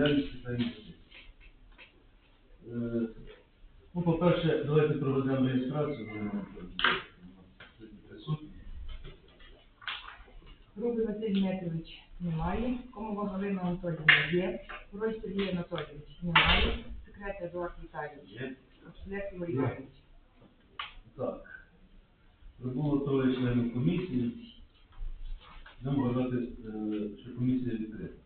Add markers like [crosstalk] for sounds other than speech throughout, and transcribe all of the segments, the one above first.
діяльності та інвестицій. Е, Ну, по-перше, давайте проведемо реєстрацію. Руби Василь Дмитрович немає. Комова Галина Анатоліївна є. Король Сергій Анатолійович немає. Секретар Едуард Віталійович. Є. Обшлег Ігор Іванович. Так. Прибуло троє членів комісії. Будемо вважати, е, що комісія відкрита.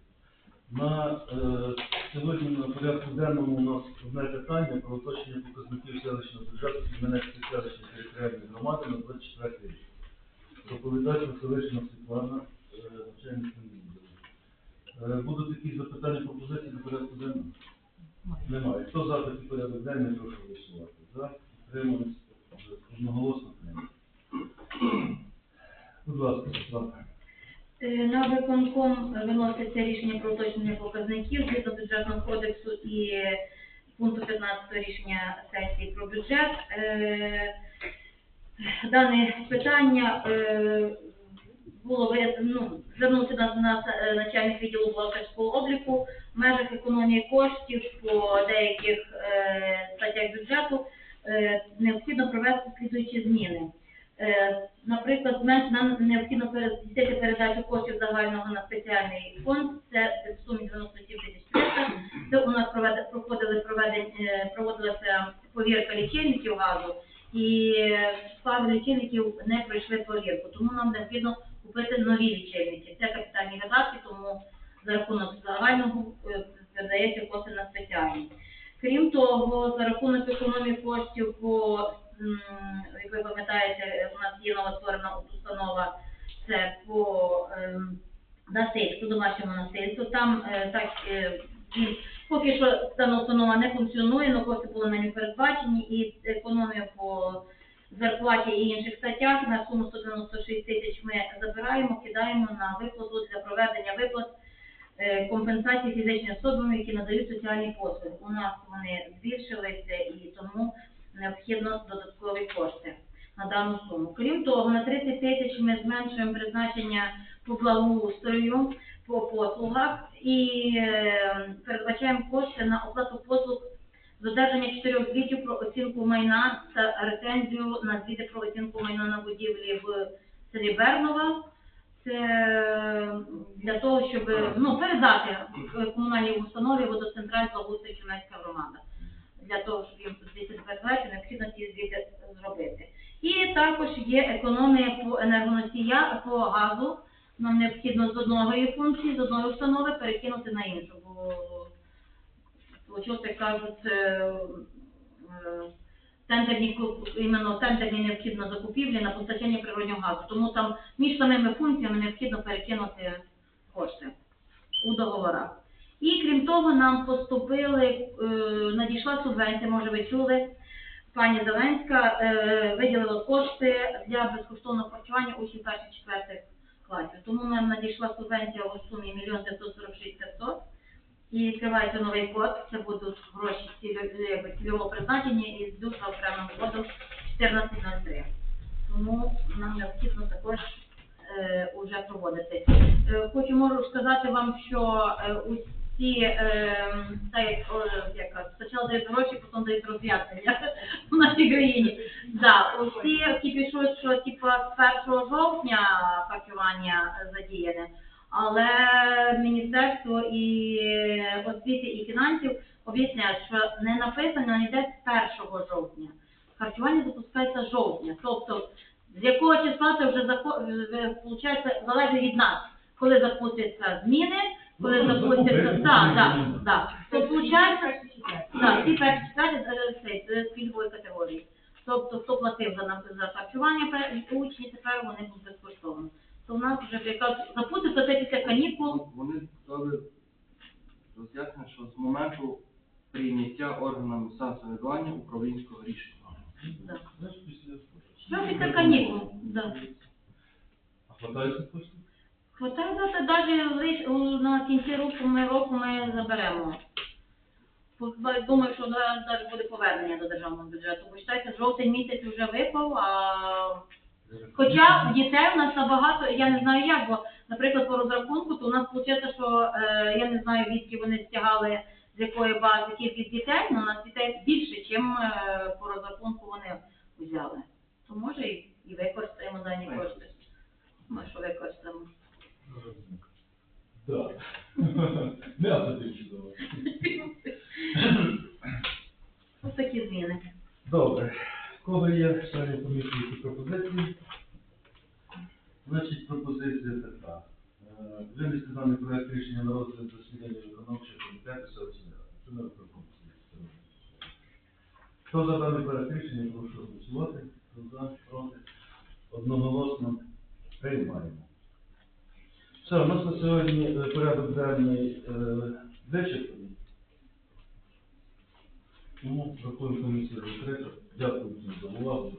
На е, сьогодні на порядку денному у нас одне питання про уточнення показників селищного бюджету Кіменецької селищної територіальної громади на 24 рік. Доповідач Василишина Світлана, е, начальник відділу. Е, Будуть якісь запитання, пропозиції до порядку денного? Немає. Хто за такий порядок денний, прошу голосувати. За, підтримують, одноголосно прийнято. Будь ласка, Світлана. Е, На виконком виноситься рішення про уточнення показників згідно бюджетного кодексу і пункту 15 рішення сесії про бюджет. Е, Дане питання е, було ну, звернувся на, на е, начальник відділу бухгалтерського обліку в межах економії коштів по деяких е, статтях бюджету е, необхідно провести слідуючі зміни. Е, Наприклад, змен- нам необхідно пере- здійснити передачу коштів загального на спеціальний фонд, це в сумі 97 тисяч 300. Це у нас проходили проведення, е, проводилася повірка лічильників газу, і е, пару лічильників не пройшли повірку, тому нам необхідно купити нові лічильники. Це капітальні видатки, тому за рахунок загального е, передається кошти на спеціальні. Крім того, за рахунок економії коштів по, як ви пам'ятаєте, у нас є нова створена установа, це по ем, насильству, домашньому насильству. Там е, так е, поки що дана установа не функціонує, але кошти були на нього передбачені і економія по зарплаті і інших статтях на суму 196 тисяч ми забираємо, кидаємо на виплату для проведення виплат е, компенсації фізичним особам, які надають соціальні послуги. У нас вони збільшилися і тому необхідно додаткові кошти на дану суму. Крім того, на 30 тисяч ми зменшуємо призначення по благоустрою, по послугах і е, передбачаємо кошти на оплату послуг з одержання чотирьох звітів про оцінку майна та рецензію на звіти про оцінку майна на будівлі в селі Бернова. Це е, для того, щоб ну, передати комунальній установі водоцентраль Благоустрій Чернецька громада. Для того, щоб їм тут звідти передати, необхідно ці звіти зробити. І також є економія по енергоносія, по газу. Нам необхідно з одної функції, з одної установи перекинути на іншу, бо Получилось, як кажуть, е, е, тендерні, іменно тендерні необхідно закупівлі на постачання природнього газу. Тому там між самими функціями необхідно перекинути кошти у договорах. І крім того, нам поступили, е, надійшла субвенція, може ви чули, пані Зеленська е, виділила кошти для безкоштовного харчування учнів перших четвертих класів. Тому нам надійшла субвенція у сумі 1 946 500. І відкривається новий код, це будуть гроші якби цільового призначення і йдуть за окремим кодом 1403. Тому нам необхідно також е, уже проводити. Е, хочу можу сказати вам, що е, усі, е, як, о, як спочатку дають гроші, потім дають роз'яснення [laughs] в нашій країні. Да, усі, які пишуть, що типа з 1 жовтня харчування е, задіяне, але Міністерство і освіти і фінансів об'ясняють, що не написано ніде з 1 жовтня. Харчування запускається жовтня. Тобто, з якого числа це вже виходить, залежить від нас, коли запустяться зміни, коли Ну, Так, так, так. То виходить, так, всі перші це з пільгової категорії. Тобто, хто платив за нам за харчування учні, тепер вони будуть безкоштовно. То в нас вже якраз запуститься це після канікул. Вони дали роз'яснення, що з моменту прийняття органами самоврядування управлінського рішення. Да. Знаєш, після- Що після канікул? Да. А хватає цих коштів? Хватає це навіть на кінці року ми року ми заберемо. Думаю, що навіть буде повернення до державного бюджету. Бо читайте, жовтий місяць вже випав, а хоча дітей у нас набагато, я не знаю як, бо наприклад, по розрахунку, то у нас виходить, що е, я не знаю, відки вони стягали, з якої бази кількість дітей, але у нас дітей більше, ніж е, по розрахунку вони взяли. То може і, і використаємо дані кошти. Ми що використаємо. Да. М'ясо більше давай. Ось такі зміни. Добре. Кого є члени комісії які пропозиції? Значить, пропозиція така. Е, Винести даний проект рішення на розгляд засідання виконавчого комітету селищної ради. Це не пропозиція. Хто за даний проект рішення, прошу голосувати. Хто за, проти? Одноголосно приймаємо. Все, у нас на сьогодні е, порядок денний е, вичерпаний. Тому рахуємо комісію закрито. Дякую всім за увагу.